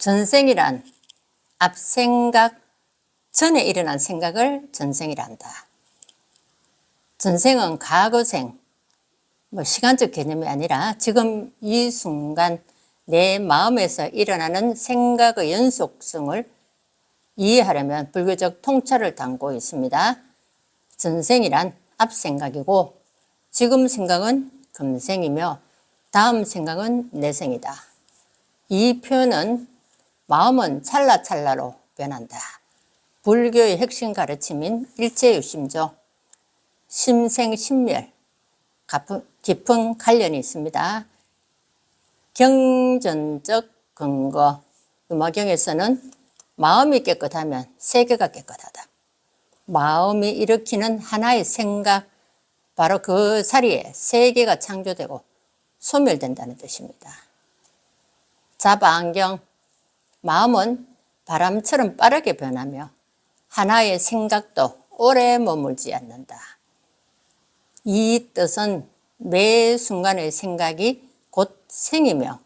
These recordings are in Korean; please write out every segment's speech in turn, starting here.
전생이란 앞 생각 전에 일어난 생각을 전생이라 한다. 전생은 과거생, 뭐 시간적 개념이 아니라 지금 이 순간 내 마음에서 일어나는 생각의 연속성을 이해하려면 불교적 통찰을 담고 있습니다. 전생이란 앞 생각이고 지금 생각은 금생이며 다음 생각은 내생이다. 이 표현은 마음은 찰나찰나로 변한다. 불교의 핵심 가르침인 일체유심조, 심생심멸, 깊은 관련이 있습니다. 경전적 근거, 음화경에서는 마음이 깨끗하면 세계가 깨끗하다. 마음이 일으키는 하나의 생각, 바로 그 자리에 세계가 창조되고 소멸된다는 뜻입니다. 자바안경, 마음은 바람처럼 빠르게 변하며 하나의 생각도 오래 머물지 않는다. 이 뜻은 매 순간의 생각이 곧 생이며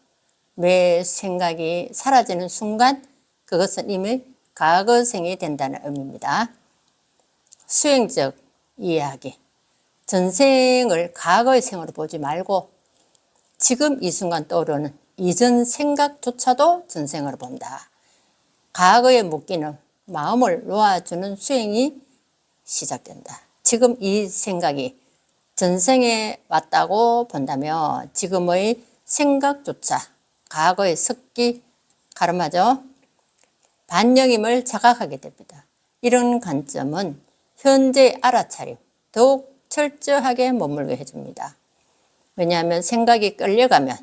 매 생각이 사라지는 순간 그것은 이미 과거생이 된다는 의미입니다. 수행적 이해하기. 전생을 과거의 생으로 보지 말고 지금 이 순간 떠오르는 이전 생각조차도 전생으로 본다. 과거에 묶이는 마음을 놓아주는 수행이 시작된다. 지금 이 생각이 전생에 왔다고 본다면 지금의 생각조차 과거의 습기, 가름하죠. 반영임을 자각하게 됩니다. 이런 관점은 현재 알아차림, 더욱 철저하게 머물게 해줍니다. 왜냐하면 생각이 끌려가면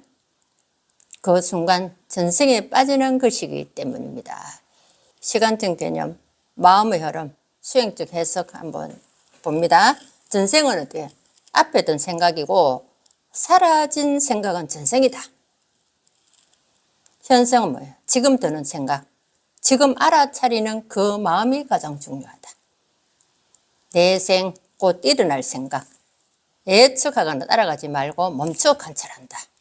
그 순간 전생에 빠지는 것이기 때문입니다. 시간적 개념, 마음의 흐름, 수행적 해석 한번 봅니다. 전생은 어때요? 앞에 든 생각이고 사라진 생각은 전생이다. 현생은 뭐예요? 지금 드는 생각, 지금 알아차리는 그 마음이 가장 중요하다. 내생, 곧 일어날 생각, 예측하거나 따라가지 말고 멈춰 관찰한다.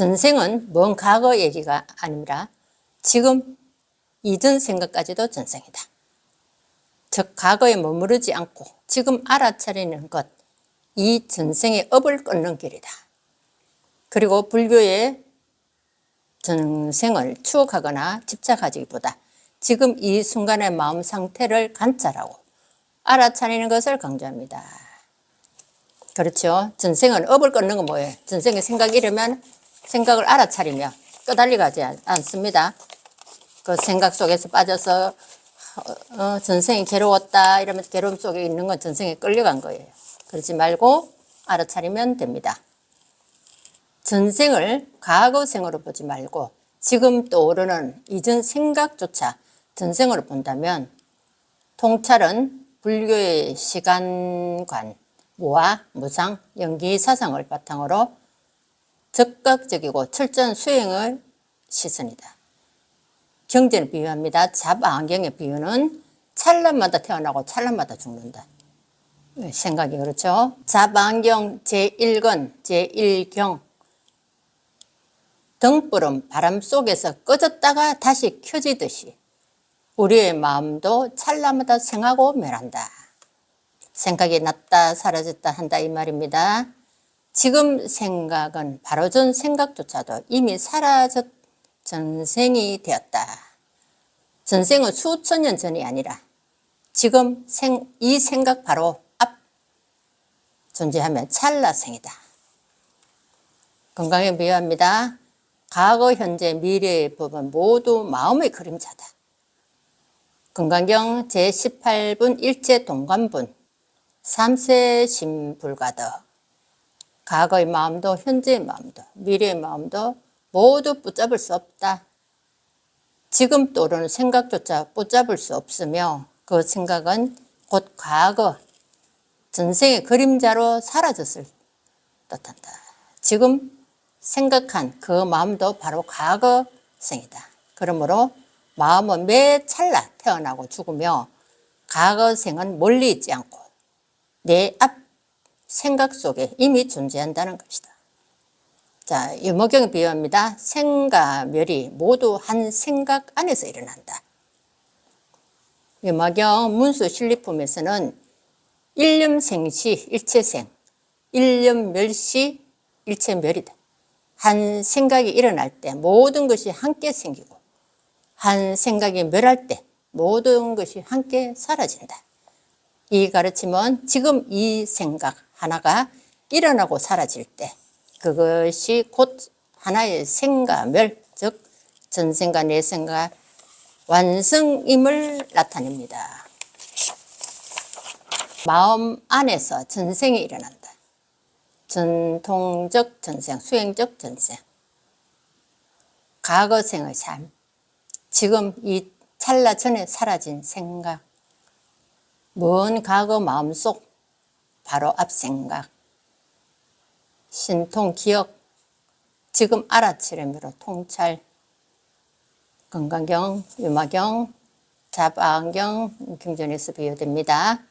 전생은 먼 과거 얘기가 아니라 지금 이전 생각까지도 전생이다. 즉 과거에 머무르지 않고 지금 알아차리는 것, 이 전생의 업을 끊는 길이다. 그리고 불교의 전생을 추억하거나 집착하기보다 지금 이 순간의 마음 상태를 관찰하고 알아차리는 것을 강조합니다. 그렇죠. 전생은 업을 끊는 건 뭐예요? 전생의 생각이 이러면 생각을 알아차리며 끄달리 가지 않- 않습니다. 그 생각 속에서 빠져서 어, 어, 전생이 괴로웠다 이러면서 괴로움 속에 있는 건 전생에 끌려간 거예요. 그러지 말고 알아차리면 됩니다. 전생을 과거생으로 보지 말고 지금 떠오르는 이전 생각조차 전생으로 본다면 통찰은 불교의 시간관, 무아, 무상, 연기 사상을 바탕으로 적극적이고 철저한 수행을 시선이다. 경제는 비유합니다. 잡안경의 비유는 찰나마다 태어나고 찰나마다 죽는다. 네, 생각이 그렇죠. 잡안경 제1권, 제1경 등불은 바람 속에서 꺼졌다가 다시 켜지듯이 우리의 마음도 찰나마다 생하고 멸한다. 생각이 났다 사라졌다 한다 이 말입니다. 지금 생각은 바로 전 생각조차도 이미 사라졌 전생이 되었다. 전생은 수천 년 전이 아니라 지금 생, 이 생각 바로 앞 존재하면 찰나생이다. 건강에 비유합니다. 과거, 현재, 미래의 법은 모두 마음의 그림자다. 건강경 제18분 일체 동관분 삼세심불가더 과거의 마음도 현재의 마음도 미래의 마음도 모두 붙잡을 수 없다. 지금 떠오르는 생각조차 붙잡을 수 없으며 그 생각은 곧 과거 전생의 그림자로 사라졌을 뜻한다. 지금 생각한 그 마음도 바로 과거생이다. 그러므로 마음은 매 찰나 태어나고 죽으며 과거생은 멀리 있지 않고 내 앞 생각 속에 이미 존재한다는 것이다. 자, 유머경의 비유입니다. 생과 멸이 모두 한 생각 안에서 일어난다. 유머경 문수 실리품에서는 일념생시 일체생, 일념멸시 일체멸이다. 한 생각이 일어날 때 모든 것이 함께 생기고 한 생각이 멸할 때 모든 것이 함께 사라진다. 이 가르침은 지금 이 생각 하나가 일어나고 사라질 때 그것이 곧 하나의 생가멸, 즉 전생과 내생과 완성임을 나타냅니다. 마음 안에서 전생이 일어난다. 전통적 전생, 수행적 전생. 과거생의 삶, 지금 이 찰나 전에 사라진 생각, 먼 과거 마음속 바로 앞 생각, 신통 기억, 지금 알아차림으로 통찰, 건강경, 유마경, 자방경, 경전에서 비유됩니다.